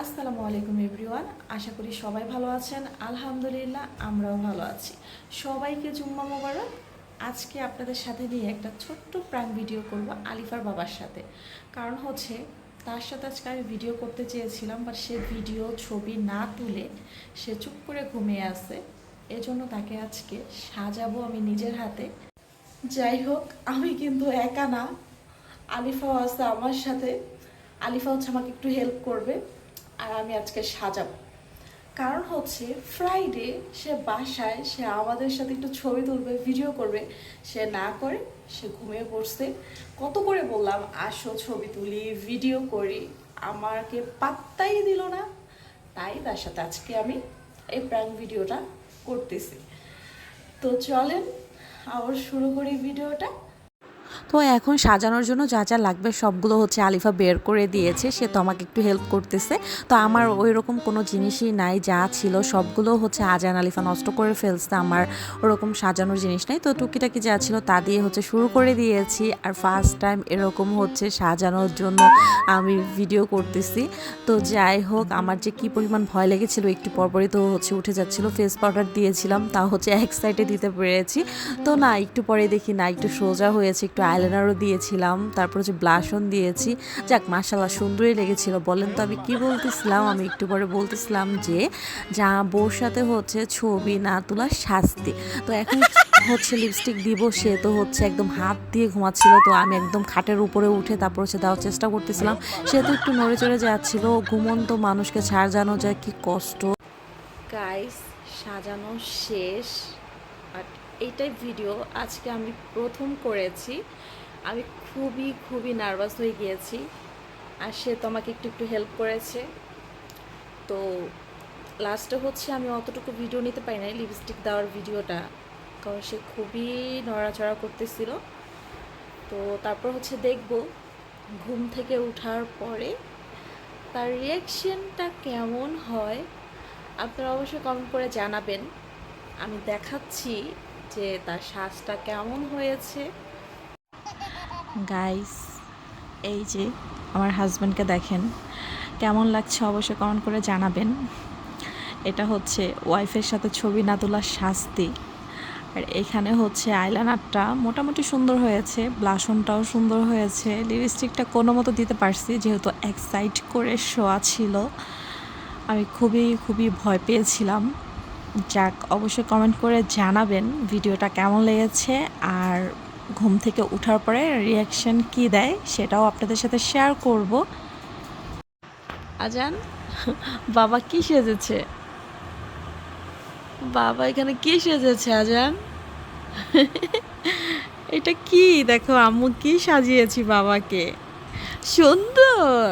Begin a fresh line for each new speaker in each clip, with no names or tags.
আসসালামু আলাইকুম এভরিওয়ান, আশা করি সবাই ভালো আছেন। আলহামদুলিল্লাহ, আমরাও ভালো আছি। সবাইকে জুম্মা মোবারক। আজকে আপনাদের সাথে নিয়ে একটা ছোট্ট প্রাণ ভিডিও করব আলিফার বাবার সাথে। কারণ হচ্ছে, তার সাথে আজকে আমি ভিডিও করতে চেয়েছিলাম বাট সে ভিডিও ছবি না তুলে সে চুপ করে ঘুমিয়ে আছে। এজন্য তাকে আজকে সাজাবো আমি নিজের হাতে। যাই হোক, আমি কিন্তু একা না। আলিফাও আছে আমার সাথে। আলিফা হচ্ছে আমাকে একটু হেল্প করবে। আর আমি আজকে সাজাবো। কারণ হচ্ছে ফ্রাইডে সে বাসায়, সে আমাদের সাথে একটু ছবি তুলবে ভিডিও করবে। সে না করে, সে ঘুমিয়ে পড়ছে। কত করে বললাম, আসো ছবি তুলি ভিডিও করি। আমাকে পাত্তাই দিল না। তাই তার সাথে আজকে আমি এই প্র্যাঙ্ক ভিডিওটা করতেছি। তো চলেন, আবার শুরু করি ভিডিওটা
তো এখন সাজানোর জন্য যা যা লাগবে সবগুলো হচ্ছে আলিফা বের করে দিয়েছে, সে তো আমাকে একটু হেল্প করতেছে। তো আমার ওই রকম কোনো জিনিসই নাই, যা ছিল সবগুলো হচ্ছে আজান আলিফা নষ্ট করে ফেলছে, আমার ওরকম সাজানোর জিনিস নাই। তো টুকিটাকি যা ছিল তা দিয়ে হচ্ছে শুরু করে দিয়েছি, আর ফার্স্ট টাইম এরকম হচ্ছে সাজানোর জন্য আমি ভিডিও করতেছি। তো যাই হোক, আমার যে কি পরিমাণ ভয় লেগেছিল, একটু পরপরই তো হচ্ছে উঠে যাচ্ছিল ফেস পাউডার দিয়েছিলাম, তা হচ্ছে এক সাইডে দিতে পেরেছি। তো না, একটু পরে দেখি না, একটু সোজা হয়েছে, একটু আইলাইনারও দিয়েছিলাম, তারপর হচ্ছে ব্লাশন দিয়েছি। যাক মাসাল্লাহ সুন্দরই লেগেছিল। বলেন তো আমি কি বলতেছিলাম? আমি একটু পরে বলতেছিলাম যে, যা বউর সাথে হচ্ছে ছবি না তোলার শাস্তি। তো এখন হচ্ছে লিপস্টিক দিব সে, তো হচ্ছে একদম হাত দিয়ে ঘুমাচ্ছিল, তো আমি একদম খাটের উপরে উঠে তারপর হচ্ছে দেওয়ার চেষ্টা করতেছিলাম। সে তো একটু নড়ে চড়ে যাচ্ছিল, ঘুমন্ত মানুষকে ছাড় জানো যায়, কি কষ্ট।
গাইস সাজানো শেষ আর এইটাই ভিডিও আজকে আমি প্রথম করেছি। আমি খুবই খুবই নার্ভাস হয়ে গিয়েছি। আর সে তো আমাকে একটু একটু হেল্প করেছে। তো লাস্টে হচ্ছে আমি অতটুকু ভিডিও নিতে পারি নাই লিপস্টিক দেওয়ার ভিডিওটা কারণ সে খুবই নড়াচড়া করতেছিল। তো তারপর হচ্ছে দেখব, ঘুম থেকে ওঠার পরে তার রিয়াকশনটা কেমন হয়। আপনারা অবশ্যই কমেন্ট করে জানাবেন। আমি দেখাচ্ছি যে তার শ্বাসটা কেমন হয়েছে?
গাইস এই যে আমার হাজব্যান্ডকে দেখেন, কেমন লাগছে অবশ্যই কমেন্ট করে জানাবেন। এটা হচ্ছে ওয়াইফের সাথে ছবি না তোলার শাস্তি। আর এখানে হচ্ছে আইলাইনারটা মোটামুটি সুন্দর হয়েছে ব্লাসনটাও সুন্দর হয়েছে। লিপস্টিকটা কোনো মতো দিতে পারছি, যেহেতু এক সাইড করে শোয়া ছিল। আমি খুবই খুবই ভয় পেয়েছিলাম। যাক, অবশ্যই কমেন্ট করে জানাবেন ভিডিওটা কেমন লেগেছে আর ঘুম থেকে ওঠার পরে রিয়াকশন কি দেয় সেটাও আপনাদের সাথে শেয়ার করব। আজান, বাবা কি সেজেছে? বাবা এখানে কি সেজেছে, আজান? এটা কি? দেখো, আম্মু কি সাজিয়েছি বাবাকে। সুন্দর!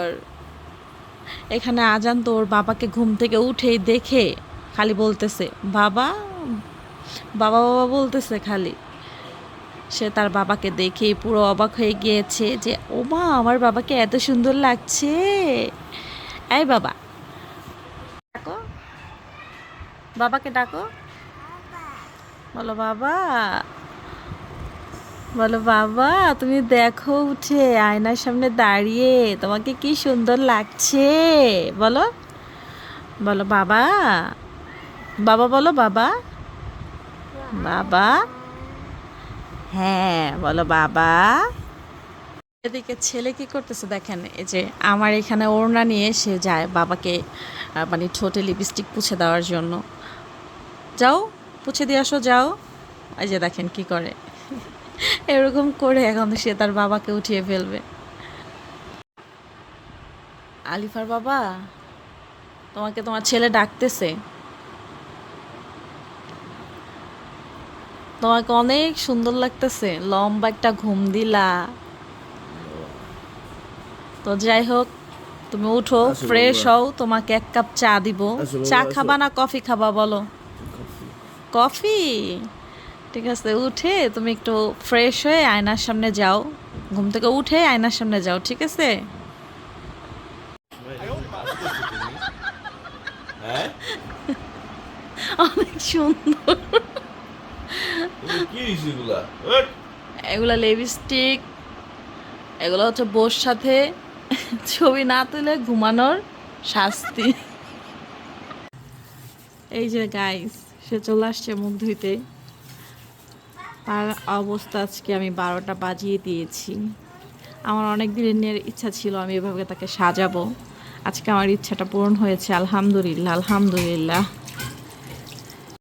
এখানে আজান তোর বাবাকে ঘুম থেকে উঠেই দেখে। খালি বলতেছে, বাবা বাবা বাবা বলতেছে খালি। সে তার বাবাকে দেখে পুরো অবাক হয়ে গিয়েছে যে ও মা আমার বাবাকে এত সুন্দর লাগছে। এই বাবা, ডাকো। বাবাকে ডাকো। বলো, বাবা। বলো, বাবা, তুমি দেখো উঠে আয়নার সামনে দাঁড়িয়ে তোমাকে কি সুন্দর লাগছে? বলো বলো, বাবা। বাবা বলো বাবা। বাবা। হ্যাঁ বলো বাবা। এদিকে ছেলে কি করতেছে দেখেন, এই যে আমার এখানে ওড়না নিয়ে সে যায় বাবাকে মানে ঠোঁটে লিপস্টিক পুছে দেওয়ার জন্য। যাও, পুছে দিয়ে আসো, যাও। এই যে দেখেন কি করে। এরকম করে এখন সে তার বাবাকে উঠিয়ে ফেলবে। আলিফার বাবা, তোমাকে তোমার ছেলে ডাকতেছে। তোমাকে অনেক সুন্দর লাগতেছে। লম্বা একটা ঘুম দিলা। তো যাই হোক তুমি উঠো ফ্রেশ হও তোমাকে এক কাপ চা দিব। চা খাবা না কফি খাবা বলো? কফি? ঠিক আছে উঠে তুমি একটু ফ্রেশ হয়ে আয়নার সামনে যাও। ঘুম থেকে উঠে আয়নার সামনে যাও ঠিক আছে?
হ্যাঁ?
অনেক সুন্দর। এগুলা লিপস্টিক এগুলো? হচ্ছে বোর সাথে। ছবি না তুলে ঘুমানোর শাস্তি। এই যে গাইস সে চলে আসছে মুখ ধুইতে। তার অবস্থা আজকে আমি বারোটা বাজিয়ে দিয়েছি। আমার অনেক দিনের ইচ্ছা ছিল, আমি এভাবে তাকে সাজাবো। আজকে আমার ইচ্ছাটা পূরণ হয়েছে, আলহামদুলিল্লাহ আলহামদুলিল্লাহ।